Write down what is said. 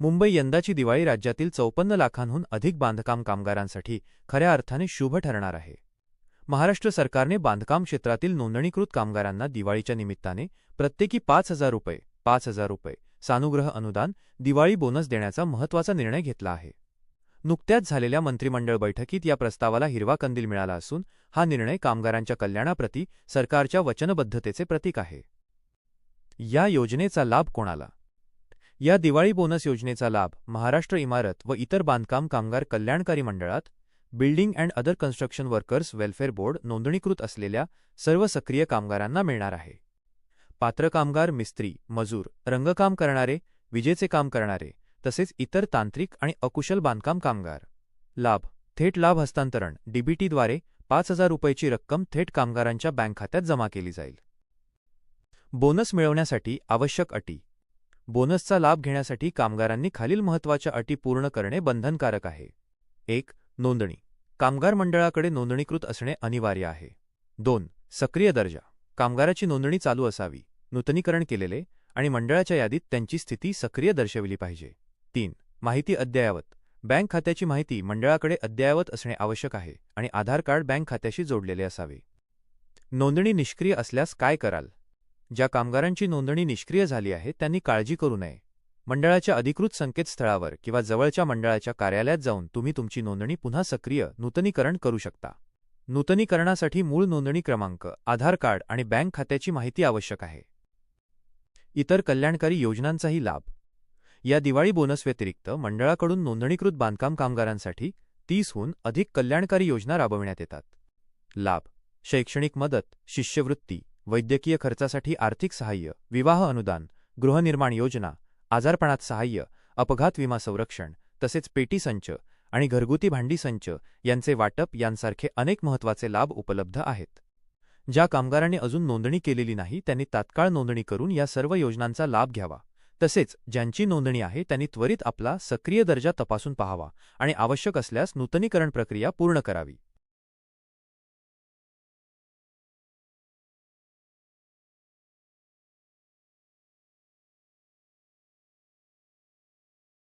मुंबई यंदाची दिवाळी राज्यातील चौपन्न लाखांहून अधिक बांधकाम कामगारांसाठी खऱ्या अर्थाने शुभ ठरणार आहे. महाराष्ट्र सरकारने बांधकाम क्षेत्रातील नोंदणीकृत कामगारांना दिवाळीच्या निमित्ताने प्रत्येकी पाच हजार रुपये पाच हजार रुपये सानुग्रह अनुदान दिवाळी बोनस देण्याचा महत्त्वाचा निर्णय घेतला आहे. नुकत्याच झालेल्या मंत्रिमंडळ बैठकीत या प्रस्तावाला हिरवा कंदील मिळाला असून हा निर्णय कामगारांच्या कल्याणाप्रती सरकारच्या वचनबद्धतेचे प्रतीक आहे. या योजनेचा लाभ कोणाला? या दिवाळी बोनस योजनेचा लाभ महाराष्ट्र इमारत व इतर बांधकाम कामगार कल्याणकारी मंडळात building and other construction workers welfare board नोंदणीकृत असलेल्या सर्व सक्रिय कामगारांना मिळणार आहे. पात्र कामगार मिस्त्री मजूर रंगकाम करणारे विजेचे काम करणारे तसेच इतर तांत्रिक आणि अकुशल बांधकाम कामगार. लाभ थेट लाभ हस्तांतरण डीबीटीद्वारे पाच हजार रुपयेची रक्कम थेट कामगारांच्या बँक खात्यात जमा केली जाईल. बोनस मिळवण्यासाठी आवश्यक अटी बोनसचा लाभ घेण्यासाठी कामगारांनी खालील महत्त्वाच्या अटी पूर्ण करणे बंधनकारक आहे. एक नोंदणी. कामगार मंडळाकडे नोंदणीकृत असणे अनिवार्य आहे. दोन सक्रिय दर्जा. कामगाराची नोंदणी चालू असावी नूतनीकरण केलेले आणि मंडळाच्या यादीत त्यांची स्थिती सक्रिय दर्शविली पाहिजे. तीन माहिती अद्ययावत. बँक खात्याची माहिती मंडळाकडे अद्ययावत असणे आवश्यक आहे आणि आधार कार्ड बँक खात्याशी जोडलेले असावे. नोंदणी निष्क्रिय असल्यास काय कराल? ज्या कामगारांची नोंदणी निष्क्रिय झाली आहे त्यांनी काळजी करू नये. मंडळाच्या अधिकृत संकेतस्थळावर किंवा जवळच्या मंडळाच्या कार्यालयात जाऊन तुम्ही तुमची नोंदणी पुन्हा सक्रिय नूतनीकरण करू शकता. नूतनीकरणासाठी मूळ नोंदणी क्रमांक आधार कार्ड आणि बँक खात्याची माहिती आवश्यक आहे. इतर कल्याणकारी योजनांचाही लाभ. या दिवाळी बोनस व्यतिरिक्त मंडळाकडून नोंदणीकृत बांधकाम कामगारांसाठी तीसहून अधिक कल्याणकारी योजना राबविण्यात येतात. लाभ. शैक्षणिक मदत शिष्यवृत्ती. वैद्यकीय खर्चासाठी आर्थिक सहाय्य विवाह अनुदान गृहनिर्माण योजना आजारपणात सहाय्य अपघात विमा संरक्षण तसेच पेटी संच आणि घरगुती भांडी संच यांचे वाटप यांसारखे अनेक महत्त्वाचे लाभ उपलब्ध आहेत. ज्या कामगारांनी अजून नोंदणी केलेली नाही त्यांनी तात्काळ नोंदणी करून या सर्व योजनांचा लाभ घ्यावा. तसेच ज्यांची नोंदणी आहे त्यांनी त्वरित आपला सक्रिय दर्जा तपासून पाहावा आणि आवश्यक असल्यास नूतनीकरण प्रक्रिया पूर्ण करावी.